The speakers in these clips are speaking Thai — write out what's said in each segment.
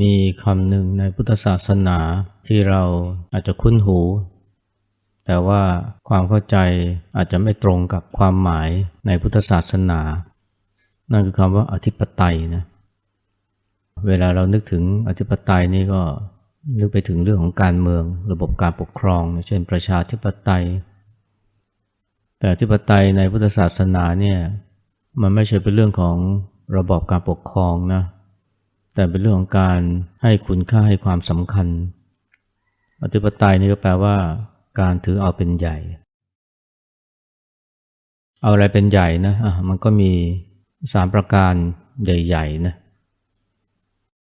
มีคำหนึ่งในพุทธศาสนาที่เราอาจจะคุ้นหู แต่ว่าความเข้าใจอาจจะไม่ตรงกับความหมายในพุทธศาสนา นั่นคือคำว่าอธิปไตยนะเวลาเรานึกถึงอธิปไตยนี่ก็นึกไปถึงเรื่องของการเมือง ระบบการปกครอง เช่นประชาธิปไตย แต่อธิปไตยในพุทธศาสนาเนี่ยมันไม่ใช่เป็นเรื่องของระบบการปกครองนะ แต่เป็นเรื่องของการให้คุณค่าให้ความสำคัญ อธิปไตยนี่ก็แปลว่า การถือเอาเป็นใหญ่ เอาอะไรเป็นใหญ่นะะมันก็มีสามประการใหญ่ๆนะ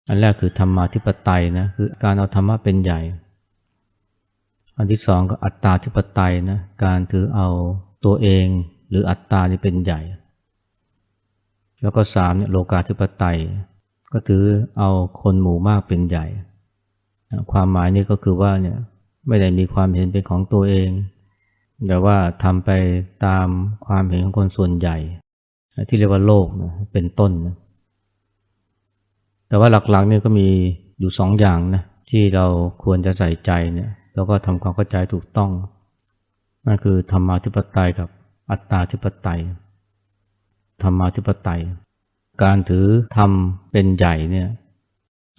อันแรกคือธรรมาธิปไตยนะคือการเอาธรรมะเป็นใหญ่ อันที่สองก็อัตตาธิปไตยนะการถือเอาตัวเองหรืออัตตานี่เป็นใหญ่ แล้วก็สามเนี่ยโลกาธิปไตย ก็ถือเอาคนหมู่มากเป็นใหญ่ ความหมายนี่ก็คือว่าเนี่ยไม่ได้มีความเห็นเป็นของตัวเอง แต่ว่าทำไปตามความเห็นของคนส่วนใหญ่ ที่เรียกว่าโลกนะเป็นต้นนะแต่ว่าหลักๆเนี่ยก็มีอยู่สองอย่างนะที่เราควรจะใส่ใจเนี่ยแล้วก็ทำความเข้าใจถูกต้องนั่นคือธรรมาธิปไตยกับอัตตาธิปไตยธรรมาธิปไตย การถือธรรมเป็นใหญ่เนี่ย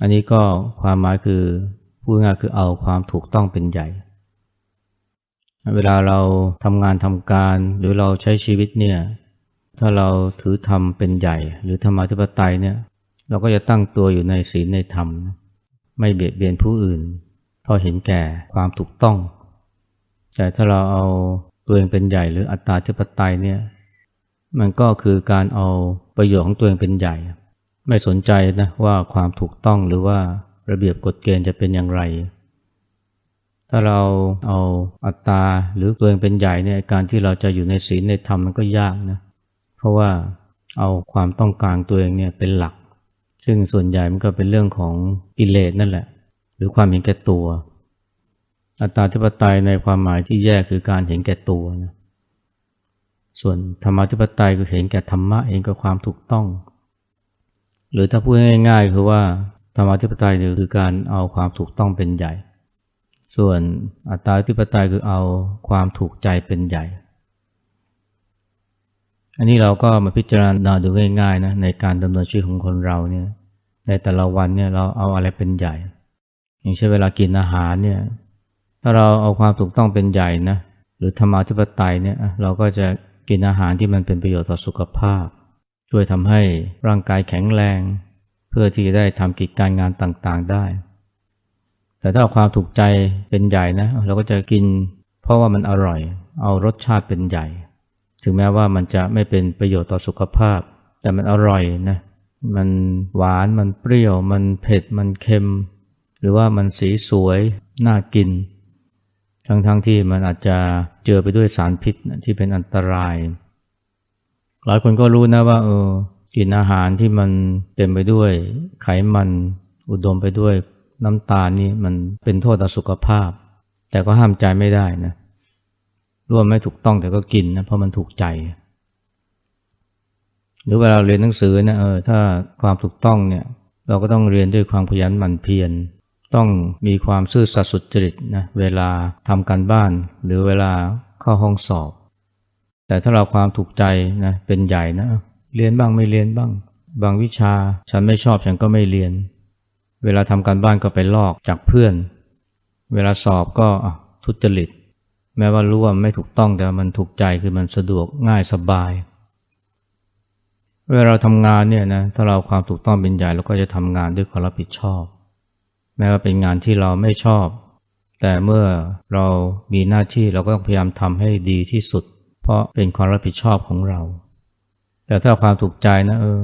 อันนี้ก็ความหมายคือพูดง่ายคือเอาความถูกต้องเป็นใหญ่ เวลาเราทำงานทำการหรือเราใช้ชีวิตเนี่ย ถ้าเราถือธรรมเป็นใหญ่ หรือธรรมาธิปไตยเนี่ย เราก็จะตั้งตัวอยู่ในศีลในธรรม ไม่เบียดเบียนผู้อื่นเพราะเห็นแก่ความถูกต้อง แต่ถ้าเราเอาตัวเองเป็นใหญ่หรืออัตตาธิปไตยเนี่ย มันก็คือการเอาประโยชน์ของตัวเองเป็นใหญ่ ไม่สนใจนะว่าความถูกต้องหรือว่าระเบียบกฎเกณฑ์จะเป็นอย่างไร ถ้าเราเอาอัตตาหรือตัวเองเป็นใหญ่เนี่ยการที่เราจะอยู่ในศีลในธรรมมันก็ยากนะเพราะว่าเอาความต้องการตัวเองเนี่ยเป็นหลัก ซึ่งส่วนใหญ่มันก็เป็นเรื่องของกิเลสนั่นแหละ หรือความเห็นแก่ตัว อัตตาธิปไตยในความหมายที่แย่คือการเห็นแก่ตัวนะ ส่วนธรรมาธิปไตยคือเห็นแก่ธรรมะเองก็ความถูกต้อง หรือถ้าพูดง่ายๆ คือว่าธรรมาธิปไตยคือการเอาความถูกต้องเป็นใหญ่ ส่วนอัตตาธิปไตยคือเอาความถูกใจเป็นใหญ่ อันนี้เราก็มาพิจารณาดูง่ายๆนะในการดำเนินชีวิตของคนเราเนี่ยในแต่ละวันเนี่ยเราเอาอะไรเป็นใหญ่ อย่างเช่นเวลากินอาหารเนี่ยถ้าเราเอาความถูกต้องเป็นใหญ่นะหรือธรรมาธิปไตยเนี่ยเราก็จะ กินอาหารที่มันเป็นประโยชน์ต่อสุขภาพ ช่วยทำให้ร่างกายแข็งแรง เพื่อที่จะได้ทำกิจการงานต่างๆได้ แต่ถ้าเอาความถูกใจเป็นใหญ่นะ เราก็จะกิน เพราะว่ามันอร่อย เอารสชาติเป็นใหญ่ ถึงแม้ว่ามันจะไม่เป็นประโยชน์ต่อสุขภาพ แต่มันอร่อยนะมันหวานมันเปรี้ยว มันเผ็ดมันเค็ม หรือว่ามันสีสวยน่ากิน ทั้งๆทที่มันอาจจะเจอไปด้วยสารพิษที่เป็นอันตราย หลายคนก็รู้นะว่าเออกินอาหารที่มันเต็มไปด้วยไขมันอุดมไปด้วยน้ำตาลนี่มันเป็นโทษต่อสุขภาพ แต่ก็ห้ามใจไม่ได้นะร่วมไม่ถูกต้องแต่ก็กินนะเพราะมันถูกใจ หรือเวลาเรียนหนังสือนะเออถ้าความถูกต้องเนี่ย เราก็ต้องเรียนด้วยความขยันหมั่นเพียร ต้องมีความซื่อสัตย์สุจริตนะเวลาทำการบ้าน หรือเวลาเข้าห้องสอบ แต่ถ้าเราความถูกใจนะเป็นใหญ่นะเรียนบ้างไม่เรียนบ้าง บางวิชาฉันไม่ชอบฉันก็ไม่เรียน เวลาทำการบ้านก็ไปลอกจากเพื่อน เวลาสอบก็ทุจริต แม้ว่ารู้ว่าไม่ถูกต้องแต่มันถูกใจคือมันสะดวกง่ายสบาย เวลาเราทำงานเนี่ยนะถ้าเราความถูกต้องเป็นใหญ่เราก็จะทำงานด้วยความรับผิดชอบ แม้ว่าเป็นงานที่เราไม่ชอบ แต่เมื่อเรามีหน้าที่เราก็ต้องพยายามทำให้ดีที่สุด เพราะเป็นความรับผิดชอบของเรา แต่ถ้าความถูกใจนะเออ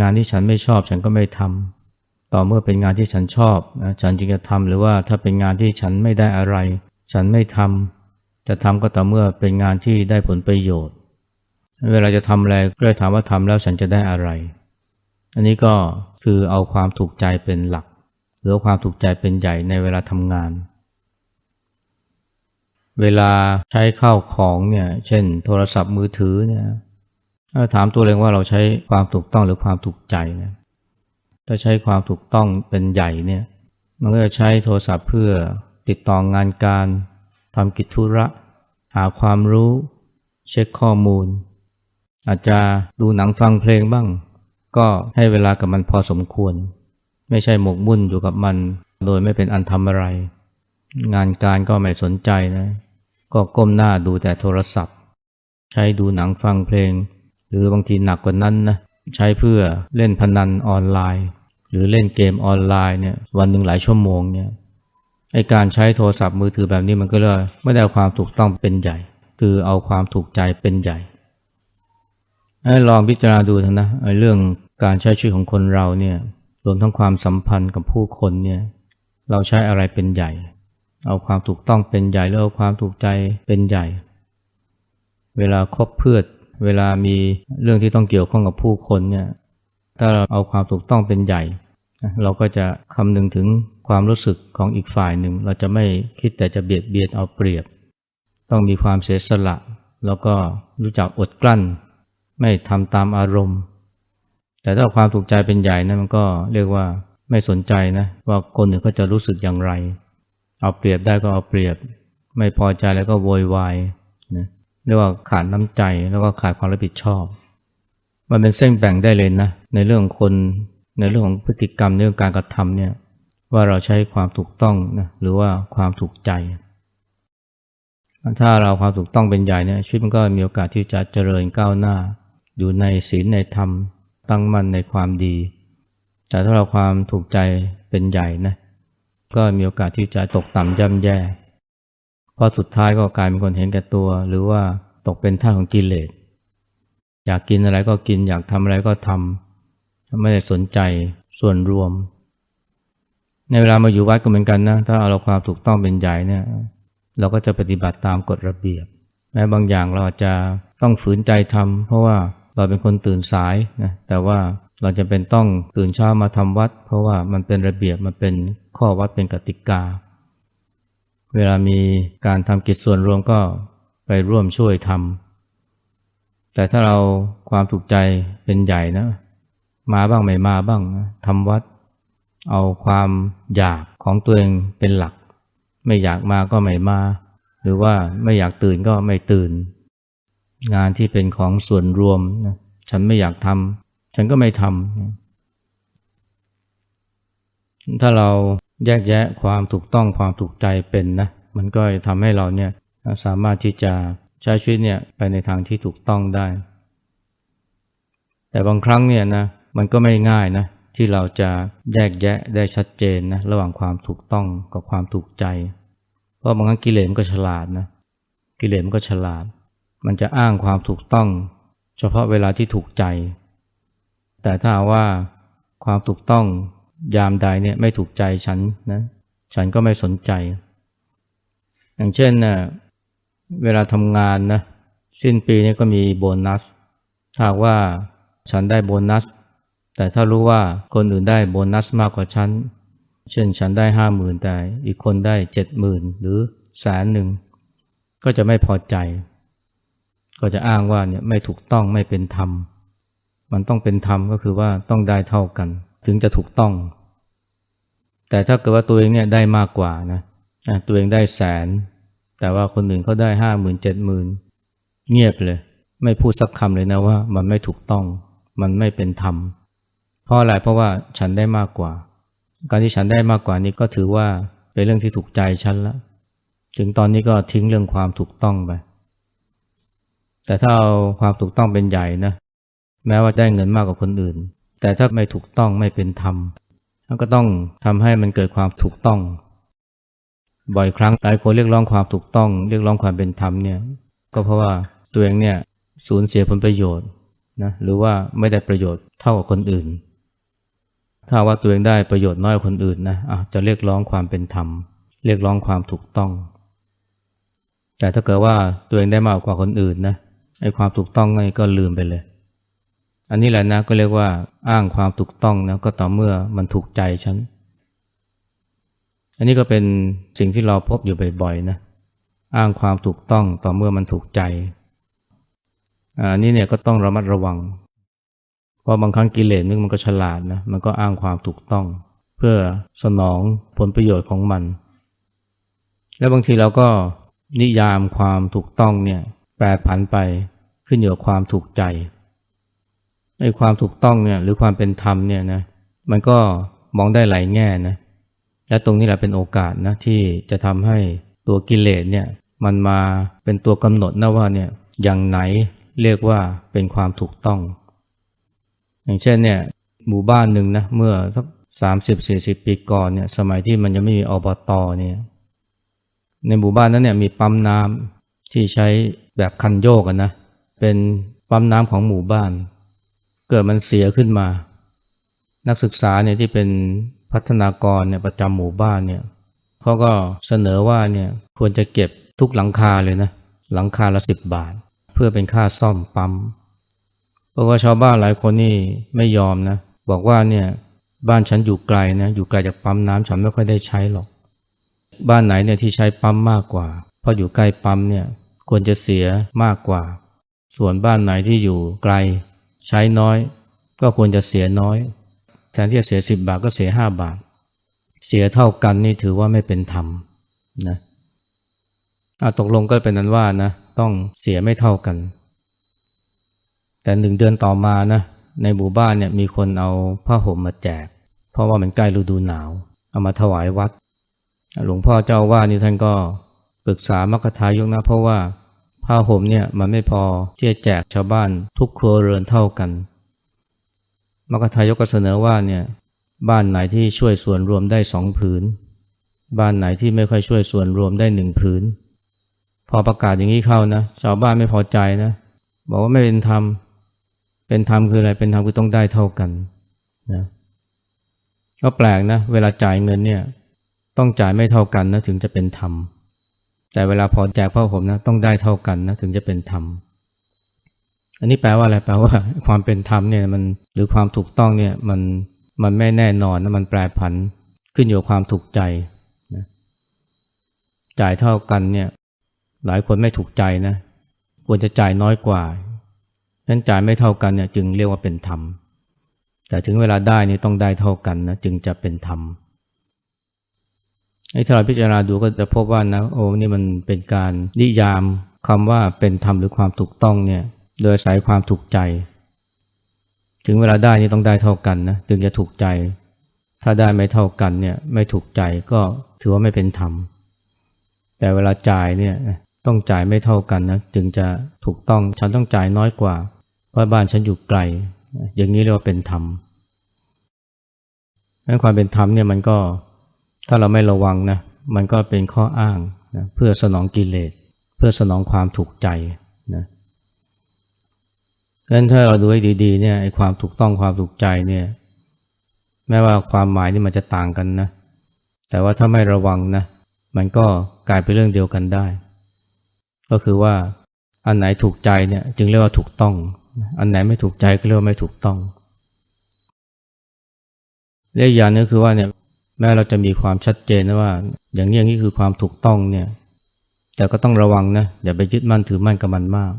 งานที่ฉันไม่ชอบฉันก็ไม่ทำต่อเมื่อเป็นงานที่ฉันชอบนะฉันจึงจะทำหรือว่าถ้าเป็นงานที่ฉันไม่ได้อะไร ฉันไม่ทำจะทำก็ต่อเมื่อเป็นงานที่ได้ผลประโยชน์ เวลาจะทำอะไรก็เลยถามว่าทำแล้วฉันจะได้อะไร อันนี้ก็คือเอาความถูกใจเป็นหลัก รือความถูกใจเป็นใหญ่ในเวลาทำงาน เวลาใช้ข้าวของเนี่ยเช่น โทรศัพท์มือถือเนี่ยถ้าถามตัวเองว่าเราใช้ความถูกต้องหรือความถูกใจเนี่ยถ้าใช้ความถูกต้องเป็นใหญ่เนี่ยมันก็จะใช้โทรศัพท์เพื่อติดต่องานการทำกิจธุระ หาความรู้ เช็คข้อมูล อาจจะดูหนังฟังเพลงบ้าง ก็ให้เวลากับมันพอสมควร ไม่ใช่หมกมุ่นอยู่กับมัน โดยไม่เป็นอันทำอะไร งานการก็ไม่สนใจนะ ก็ก้มหน้าดูแต่โทรศัพท์ ใช้ดูหนังฟังเพลง หรือบางทีหนักกว่านั้นนะใช้เพื่อเล่นพนันออนไลน์ หรือเล่นเกมออนไลน์เนี่ยวันหนึ่งหลายชั่วโมงเนี่ยไอการใช้โทรศัพท์มือถือแบบนี้มันก็เลยไม่ได้ความถูกต้องเป็นใหญ่ คือเอาความถูกใจเป็นใหญ่ให้ลองพิจารณาดูเถอะนะไอเรื่องการใช้ชีวิตของคนเราเนี่ย รวมทั้งความสัมพันธ์กับผู้คนเนี่ยเราใช้อะไรเป็นใหญ่ เอาความถูกต้องเป็นใหญ่หรือเอาความถูกใจเป็นใหญ่ เวลาคบเพื่อนเวลามีเรื่องที่ต้องเกี่ยวข้องกับผู้คนเนี่ยถ้าเราเอาความถูกต้องเป็นใหญ่ เราก็จะคำนึงถึงความรู้สึกของอีกฝ่ายหนึ่ง เราจะไม่คิดแต่จะเบียดเบียนเอาเปรียบ ต้องมีความเสียสละ แล้วก็รู้จักอดกลั้น ไม่ทำตามอารมณ์ แต่ถ้าความถูกใจเป็นใหญ่นะมันก็เรียกว่าไม่สนใจนะว่าคนอื่นเขาจะรู้สึกอย่างไร เอาเปรียบได้ก็เอาเปรียบ ไม่พอใจแล้วก็โวยวายนะเรียกว่าขาดน้ำใจแล้วก็ขาดความรับผิดชอบ มันเป็นเส้นแบ่งได้เลยนะในเรื่องคนในเรื่องของพฤติกรรมเรื่องการกระทำเนี่ยว่าเราใช้ความถูกต้องนะหรือว่าความถูกใจ ถ้าเราความถูกต้องเป็นใหญ่เนี่ยชีวิตมันก็มีโอกาสที่จะเจริญก้าวหน้า อยู่ในศีลในธรรม ตั้งมั่นในความดี แต่ถ้าเราความถูกใจเป็นใหญ่นะ ก็มีโอกาสที่จะตกต่ำย่ำแย่ เพราะสุดท้ายก็กลายเป็นคนเห็นแก่ตัว หรือว่าตกเป็นท่าของกิเลส อยากกินอะไรก็กิน อยากทำอะไรก็ทำ ไม่ได้สนใจส่วนรวม ในเวลามาอยู่วัดก็เหมือนกันนะ ถ้าเราความถูกต้องเป็นใหญ่เนี่ย เราก็จะปฏิบัติตามกฎระเบียบ แม้บางอย่างเราอาจจะต้องฝืนใจทำเพราะว่า เราเป็นคนตื่นสายนะแต่ว่าเราจะเป็นต้องตื่นเช้ามาทำวัด เพราะว่ามันเป็นระเบียบมันเป็นข้อวัดเป็นกติกา เวลามีการทำกิจส่วนรวมก็ไปร่วมช่วยทำแต่ถ้าเราความถูกใจเป็นใหญ่นะ มาบ้างไม่มาบ้างทำวัด เอาความอยากของตัวเองเป็นหลัก ไม่อยากมาก็ไม่มา หรือว่าไม่อยากตื่นก็ไม่ตื่น งานที่เป็นของส่วนรวมนะฉันไม่อยากทำฉันก็ไม่ทำถ้าเราแยกแยะความถูกต้องความถูกใจเป็นนะมันก็ทำให้เราเนี่ยสามารถที่จะใช้ชีวิตเนี่ยไปในทางที่ถูกต้องได้ แต่บางครั้งเนี่ยนะมันก็ไม่ง่ายนะที่เราจะแยกแยะได้ชัดเจนนะระหว่างความถูกต้องกับความถูกใจ เพราะบางครั้งกิเลสก็ฉลาดนะกิเลสก็ฉลาด มันจะอ้างความถูกต้อง เฉพาะเวลาที่ถูกใจ แต่ถ้าว่าความถูกต้องยามใดเนี่ยไม่ถูกใจฉันนะฉันก็ไม่สนใจ อย่างเช่นนะเวลาทำงานนะสิ้นปีนี้ก็มีโบนัสถ้าว่าฉันได้โบนัส แต่ถ้ารู้ว่าคนอื่นได้โบนัสมากกว่าฉัน เช่นฉันได้ห้าหมื่นแต่อีกคนได้เจ็ดหมื่นหรือแสนหนึ่งก็จะไม่พอใจ ก็จะอ้างว่าเนี่ยไม่ถูกต้องไม่เป็นธรรม มันต้องเป็นธรรมก็คือว่าต้องได้เท่ากัน ถึงจะถูกต้อง แต่ถ้าเกิดว่าตัวเองเนี่ยได้มากกว่านะตัวเองได้แสน แต่ว่าคนอื่นเขาได้ห้าหมื่นเจ็ดหมื่นเงียบเลย ไม่พูดสักคำเลยนะว่ามันไม่ถูกต้อง มันไม่เป็นธรรม เพราะอะไรเพราะว่าฉันได้มากกว่า การที่ฉันได้มากกว่านี้ก็ถือว่าเป็นเรื่องที่ถูกใจฉันละถึงตอนนี้ก็ทิ้งเรื่องความถูกต้องไป แต่ถ้าเอาความถูกต้องเป็นใหญ่นะ แม้ว่าได้เงินมากกว่าคนอื่น แต่ถ้าไม่ถูกต้องไม่เป็นธรรมก็ต้องทำให้มันเกิดความถูกต้อง บ่อยครั้งหลายคนเรียกร้องความถูกต้อง เรียกร้องความเป็นธรรมเนี่ยก็เพราะว่าตัวเองเนี่ยสูญเสียผลประโยชน์นะหรือว่าไม่ได้ประโยชน์เท่ากับคนอื่น ถ้าว่าตัวเองได้ประโยชน์น้อยกว่าคนอื่นนะะจะเรียกร้องความเป็นธรรม เรียกร้องความถูกต้อง แต่ถ้าเกิดว่าตัวเองได้มากกว่าคนอื่นนะ ไอ้ความถูกต้องนี่ก็ลืมไปเลย อันนี้แหละนะก็เรียกว่าอ้างความถูกต้องนะก็ต่อเมื่อมันถูกใจฉัน อันนี้ก็เป็นสิ่งที่เราพบอยู่บ่อยๆนะอ้างความถูกต้องต่อเมื่อมันถูกใจอันนี้เนี่ยก็ต้องระมัดระวัง เพราะบางครั้งกิเลสมันก็ฉลาดนะมันก็อ้างความถูกต้อง เพื่อสนองผลประโยชน์ของมัน แล้วบางทีเราก็นิยามความถูกต้องเนี่ย แปรผันไปขึ้นอยู่กับความถูกใจไอ้ความถูกต้องเนี่ยหรือความเป็นธรรมเนี่ยนะมันก็มองได้หลายแง่นะและตรงนี้แหละเป็นโอกาสนะที่จะทำให้ตัวกิเลสเนี่ยมันมาเป็นตัวกำหนดนะว่าเนี่ยอย่างไหนเรียกว่าเป็นความถูกต้อง อย่างเช่นเนี่ยหมู่บ้านหนึ่งนะเมื่อสักสามสิบสี่สิบปีก่อนเนี่ยสมัยที่มันยังไม่มีอบตเนี่ยในหมู่บ้านนั้นเนี่ยมีปั๊มน้ำที่ใช้ แบบคันโยกกันนะ เป็นปั๊มน้ำของหมู่บ้าน เกิดมันเสียขึ้นมา นักศึกษาเนี่ยที่เป็นพัฒนากรเนี่ยประจำหมู่บ้านเนี่ยเขาก็เสนอว่าเนี่ยควรจะเก็บทุกหลังคาเลยนะหลังคาละสิบบาท เพื่อเป็นค่าซ่อมปั๊มเพราะว่าชาวบ้านหลายคนนี่ไม่ยอมนะบอกว่าเนี่ยบ้านฉันอยู่ไกลนะอยู่ไกลจากปั๊มน้ำฉันไม่ค่อยได้ใช้หรอก บ้านไหนเนี่ยที่ใช้ปั๊มมากกว่า เพราะอยู่ใกล้ปั๊มเนี่ย ควรจะเสียมากกว่า ส่วนบ้านไหนที่อยู่ไกล ใช้น้อย ก็ควรจะเสียน้อย แทนที่จะเสียสิบบาทก็เสียห้าบาท เสียเท่ากันนี่ถือว่าไม่เป็นธรรมนะอาตกลงก็เป็นนั้นว่านะต้องเสียไม่เท่ากัน แต่หนึ่งเดือนต่อมานะในหมู่บ้านเนี่ยมีคนเอาผ้าห่มมาแจก เพราะว่ามันใกล้ฤดูหนาว เอามาถวายวัด หลวงพ่อเจ้าว่านี่ท่านก็ ปรึกษามรรคทายกนะ เพราะว่าผ้าห่มเนี่ยมันไม่พอที่จะแจกชาวบ้านทุกครัวเรือนเท่ากันมรรคทายกก็เสนอว่าเนี่ยบ้านไหนที่ช่วยส่วนรวมได้สองผืน บ้านไหนที่ไม่ค่อยช่วยส่วนรวมได้หนึ่งผืน พอประกาศอย่างนี้เข้านะชาวบ้านไม่พอใจนะ บอกว่าไม่เป็นธรรมเป็นธรรมคืออะไรเป็นธรรมคือต้องได้เท่ากันนะก็แปลกนะ เวลาจ่ายเงินเนี่ย ต้องจ่ายไม่เท่ากันนะถึงจะเป็นธรรม แต่เวลาพอแจกผ้าห่มนะต้องได้เท่ากันนะถึงจะเป็นธรรม อันนี้แปลว่าอะไรแปลว่า ความเป็นธรรมเนี่ยมันหรือความถูกต้องเนี่ยมันมันไม่แน่นอนนะมันแปรผันขึ้นอยู่กับความถูกใจนะจ่ายเท่ากันเนี่ยหลายคนไม่ถูกใจนะควรจะจ่ายน้อยกว่าฉะนั้นจ่ายไม่เท่ากันเนี่ยจึงเรียกว่าเป็นธรรม แต่ถึงเวลาได้นี่ต้องได้เท่ากันนะจึงจะเป็นธรรม ถ้าเราพิจารณาดูก็จะพบว่านะโอ้นี่มันเป็นการนิยามคำว่าเป็นธรรมหรือความถูกต้องเนี่ยโดยสายความถูกใจ ถึงเวลาได้นี่ต้องได้เท่ากันนะจึงจะถูกใจ ถ้าได้ไม่เท่ากันเนี่ยไม่ถูกใจก็ถือว่าไม่เป็นธรรม แต่เวลาจ่ายเนี่ยต้องจ่ายไม่เท่ากันนะจึงจะถูกต้องฉันต้องจ่ายน้อยกว่า เพราะบ้านฉันอยู่ไกล อย่างนี้เรียกว่าเป็นธรรมนั้นความเป็นธรรมเนี่ยมันก็ ถ้าเราไม่ระวังนะมันก็เป็นข้ออ้างนะเพื่อสนองกิเลส เพื่อสนองความถูกใจนะงั้นถ้าเราดูให้ดีๆเนี่ยไอ้ความถูกต้องความถูกใจเนี่ยแม้ว่าความหมายนี่มันจะต่างกันนะ แต่ว่าถ้าไม่ระวังนะ มันก็กลายเป็นเรื่องเดียวกันได้ ก็คือว่าอันไหนถูกใจเนี่ยจึงเรียกว่าถูกต้อง อันไหนไม่ถูกใจก็เรียกว่าไม่ถูกต้องเรียกอย่างนึงคือว่าเนี่ย แม้เราจะมีความชัดเจนนะว่า อย่างนี้อย่างนี้คือความถูกต้องเนี่ยแต่ก็ต้องระวังนะอย่าไปยึดมั่นถือมั่นกับมันมาก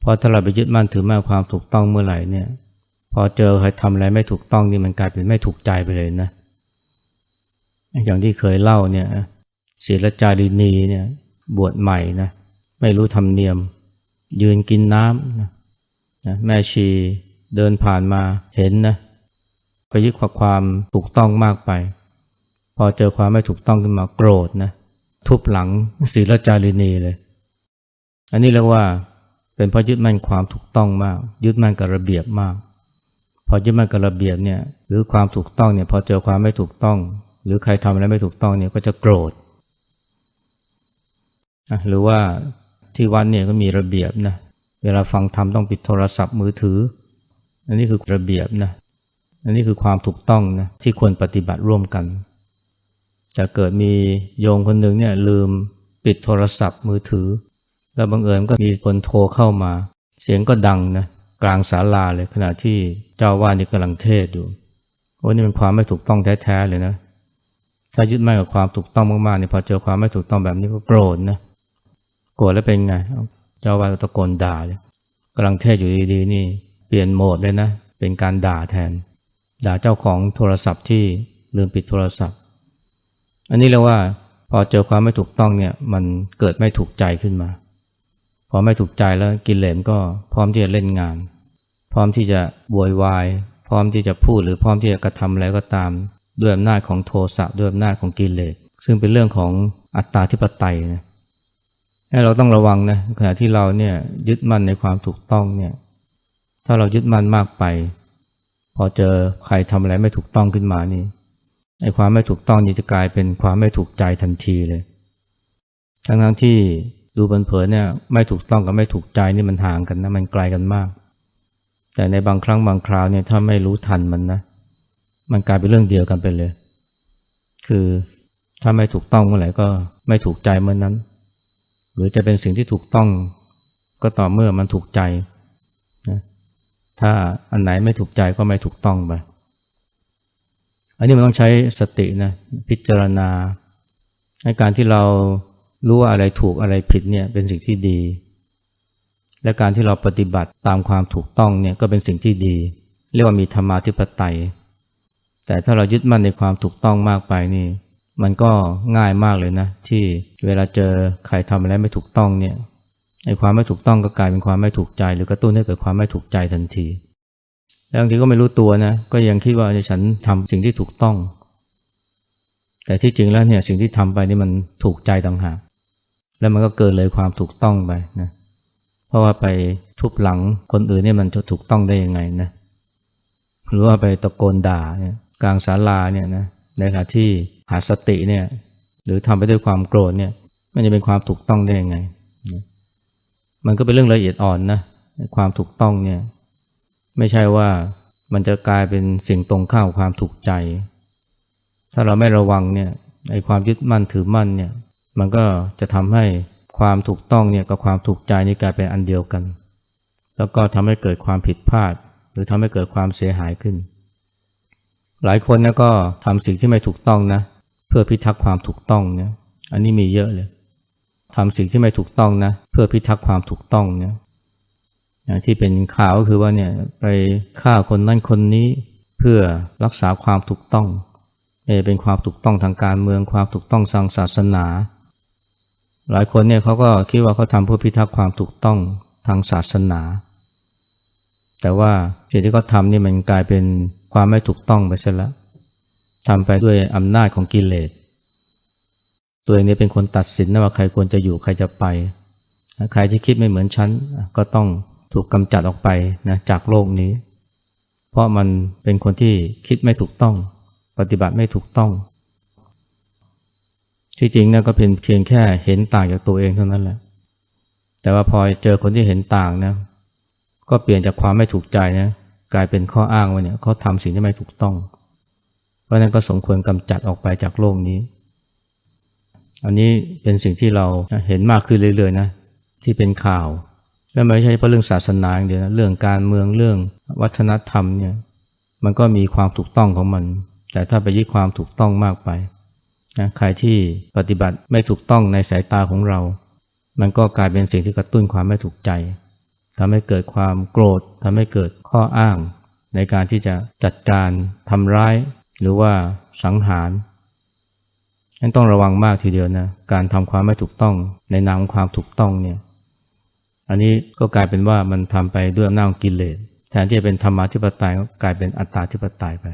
เพราะถ้าเราไปยึดมั่นถือมั่นความถูกต้องเมื่อไหร่เนี่ย พอเจอใครทำอะไรไม่ถูกต้องนี่มันกลายเป็นไม่ถูกใจไปเลยนะ อย่างที่เคยเล่าเนี่ยศิลจารีนีเนี่ยบวชใหม่นะไม่รู้ธรรมเนียม ยืนกินน้ำนะแม่ชีเดินผ่านมาเห็นนะไปยึดความถูกต้องมากไป อเจอความไม่ถูกต้องขึ้นมาโกรธนะทุบหลังศีลจารีนีเลย อันนี้เรียกว่าเป็นเพราะยึดมั่นความถูกต้องมาก ยึดมั่นกับระเบียบมาก พอยึดมั่นกับระเบียบเนี่ยหรือความถูกต้องเนี่ยพอเจอความไม่ถูกต้อง หรือใครทำอะไรไม่ถูกต้องเนี่ยก็จะโกรธหรือว่าที่วัดเนี่ยก็มีระเบียบนะเวลาฟังธรรมต้องปิดโทรศัพท์มือถือ อันนี้คือระเบียบนะอันนี้คือความถูกต้องนะที่ควรปฏิบัติร่วมกัน แต่เกิดมีโยมคนหนึ่งเนี่ยลืมปิดโทรศัพท์มือถือ แล้วบังเอิญก็มีคนโทรเข้ามา เสียงก็ดังนะกลางศาลาเลยขณะที่เจ้าว่านี่กำลังเทศอยู่โอ้นี่เป็นความไม่ถูกต้องแท้ๆเลยนะถ้ายึดมั่นกับความถูกต้องมากๆเนี่ยพอเจอความไม่ถูกต้องแบบนี้ก็โกรธนะโกรธแล้วเป็นไง เจ้าว่าตะโกนด่าเลยกำลังเทศอยู่ดีๆนี่ เปลี่ยนโหมดเลยนะ เป็นการด่าแทน ด่าเจ้าของโทรศัพท์ที่ลืมปิดโทรศัพท์ อันนี้เรียกว่าพอเจอความไม่ถูกต้องเนี่ยมันเกิดไม่ถูกใจขึ้นมา พอไม่ถูกใจแล้วกินเหลสก็พร้อมที่จะเล่นงาน พร้อมที่จะบวยวาย พร้อมที่จะพูดหรือพร้อมที่จะกระทำอะไรก็ตาม ด้วยอำนาจของโทสะด้วยอำนาจของกิเลสซึ่งเป็นเรื่องของอัตตาธิปไตยนะให้เราต้องระวังนะขณะที่เราเนี่ยยึดมั่นในความถูกต้องเนี่ยถ้าเรายึดมั่นมากไป พอเจอใครทำอะไรไม่ถูกต้องขึ้นมานี่ ไอ้ความไม่ถูกต้องนี่จะกลายเป็นความไม่ถูกใจทันทีเลย ทั้งทั้งๆที่ดูเผินๆเนี่ยไม่ถูกต้องกับไม่ถูกใจนี่มันห่างกันนะมันไกลกันมาก แต่ในบางครั้งบางคราวเนี่ยถ้าไม่รู้ทันมันนะ มันกลายเป็นเรื่องเดียวกันไปเลย คือถ้าไม่ถูกต้องเมื่อไหร่ก็ไม่ถูกใจเมื่อนนั้น หรือจะเป็นสิ่งที่ถูกต้องก็ต่อเมื่อมันถูกใจนะถ้าอันไหนไม่ถูกใจก็ไม่ถูกต้องไป อันนี้มันต้องใช้สตินะพิจารณาในการที่เรารู้ว่าอะไรถูกอะไรผิดเนี่ยเป็นสิ่งที่ดี และการที่เราปฏิบัติตามความถูกต้องเนี่ยก็เป็นสิ่งที่ดี เรียกว่ามีธรรมาธิปไตย แต่ถ้าเรายึดมั่นในความถูกต้องมากไปนี่ มันก็ง่ายมากเลยนะ ที่เวลาเจอใครทำอะไรไม่ถูกต้องเนี่ยไอ้ความไม่ถูกต้องก็กลายเป็นความไม่ถูกใจ หรือกระตุ้นให้เกิดความไม่ถูกใจทันที แล้วบางทีก็ไม่รู้ตัวนะ ก็ยังคิดว่าฉันทำสิ่งที่ถูกต้อง แต่ที่จริงแล้วเนี่ยสิ่งที่ทำไปนี่มันถูกใจต่างหาก แล้วมันก็เกินเลยความถูกต้องไปนะ เพราะว่าไปทุบหลังคนอื่นเนี่ยมันจะถูกต้องได้ยังไงนะ หรือว่าไปตะโกนด่าเนี่ยกลางศาลาเนี่ยนะ ในขณะที่ขาดสติเนี่ย หรือทำไปด้วยความโกรธเนี่ย มันจะเป็นความถูกต้องได้ยังไง มันก็เป็นเรื่องละเอียดอ่อนนะ ความถูกต้องเนี่ย ไม่ใช่ว่ามันจะกลายเป็นสิ่งตรงข้ามความถูกใจ ถ้าเราไม่ระวังเนี่ยไอ้ความยึดมั่นถือมั่นเนี่ยมันก็จะทำให้ความถูกต้องเนี่ยกับความถูกใจนี่กลายเป็นอันเดียวกัน แล้วก็ทำให้เกิดความผิดพลาด หรือทำให้เกิดความเสียหายขึ้น หลายคนนะก็ทำสิ่งที่ไม่ถูกต้องนะเพื่อพิทักษ์ความถูกต้องเนี่ยอันนี้มีเยอะเลยทำสิ่งที่ไม่ถูกต้องนะเพื่อพิทักษ์ความถูกต้องเนี่ย ที่เป็นข่าวก็คือว่าเนี่ยไปฆ่าคนนั่นคนนี้เพื่อรักษาความถูกต้องเป็นความถูกต้องทางการเมืองความถูกต้องทางศาสนา หลายคนเนี่ยเขาก็คิดว่าเขาทำเพื่อพิทักษ์ความถูกต้องทางศาสนา แต่ว่าสิ่งที่เขาทำนี่มันกลายเป็นความไม่ถูกต้องไปซะแล้วทำไปด้วยอำนาจของกิเลส ตัวเองเนี่ยเป็นคนตัดสินนะว่าใครควรจะอยู่ใครจะไป ใครที่คิดไม่เหมือนฉันก็ต้อง ถูกกำจัดออกไปนะจากโลกนี้ เพราะมันเป็นคนที่คิดไม่ถูกต้อง ปฏิบัติไม่ถูกต้องที่จริงนะก็เป็นเพียงแค่เห็นต่างจากตัวเองเท่านั้นแหละ แต่ว่าพอเจอคนที่เห็นต่างนะก็เปลี่ยนจากความไม่ถูกใจนะกลายเป็นข้ออ้างว่าเนี่ยเขาทำสิ่งที่ไม่ถูกต้อง เพราะนั้นก็สมควรกำจัดออกไปจากโลกนี้ อันนี้เป็นสิ่งที่เราเห็นมากขึ้นเรื่อยๆนะที่เป็นข่าว และไม่ใช่เพราะเรื่องศาสนาอย่างเดียวนะเรื่องการเมืองเรื่องวัฒนธรรมเนี่ยมันก็มีความถูกต้องของมัน แต่ถ้าไปยึดความถูกต้องมากไปนะใครที่ปฏิบัติไม่ถูกต้องในสายตาของเรา มันก็กลายเป็นสิ่งที่กระตุ้นความไม่ถูกใจทำให้เกิดความโกรธทำให้เกิดข้ออ้าง ในการที่จะจัดการทำร้าย หรือว่าสังหารนั้นต้องระวังมากทีเดียวนะการทำความไม่ถูกต้องในนามความถูกต้องเนี่ย อันนี้ก็กลายเป็นว่ามันทำไปด้วยอำนาจกิเลสแทนที่จะเป็นธรรมาธิปไตยก็กลายเป็นอัตตาธิปไตยไป